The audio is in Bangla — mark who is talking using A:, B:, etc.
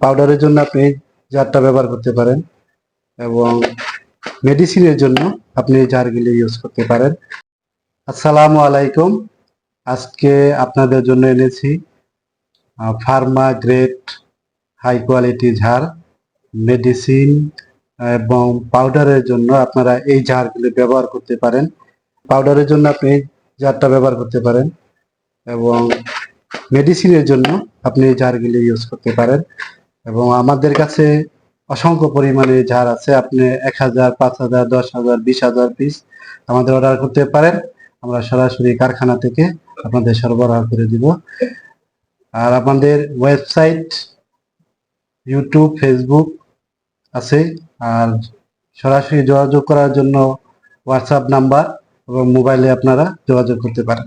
A: পাউডারের জন্য আপনি জারটা ব্যবহার করতে পারেন এবং মেডিসিনের জন্য আপনি জারগুলি ইউজ করতে পারেন। আসসালামু আলাইকুম। আজকে আপনাদের জন্য এনেছি ফার্মা গ্রেড হাই কোয়ালিটি ঝাড় মেডিসিন এবং পাউডারের জন্য আপনারা এই ঝাড়গুলি ব্যবহার করতে পারেন। পাউডারের জন্য আপনি জারটা ব্যবহার করতে পারেন এবং মেডিসিনের জন্য আপনি জারগুলি ইউজ করতে পারেন। এবং আমাদের কাছে অসংখ্য পরিমাণে ঝাড় আছে। আপনি এক হাজার, পাঁচ হাজার, দশ হাজার, বিশ হাজার পিস আমাদের অর্ডার করতে পারেন। আমরা সরাসরি কারখানা থেকে আপনাদের সরবরাহ করে দিব। আর আমাদের ওয়েবসাইট ইউটিউব ফেসবুক আছে। আর সরাসরি যোগাযোগ করার জন্য হোয়াটসঅ্যাপ নাম্বার এবং মোবাইলে আপনারা যোগাযোগ করতে পারেন।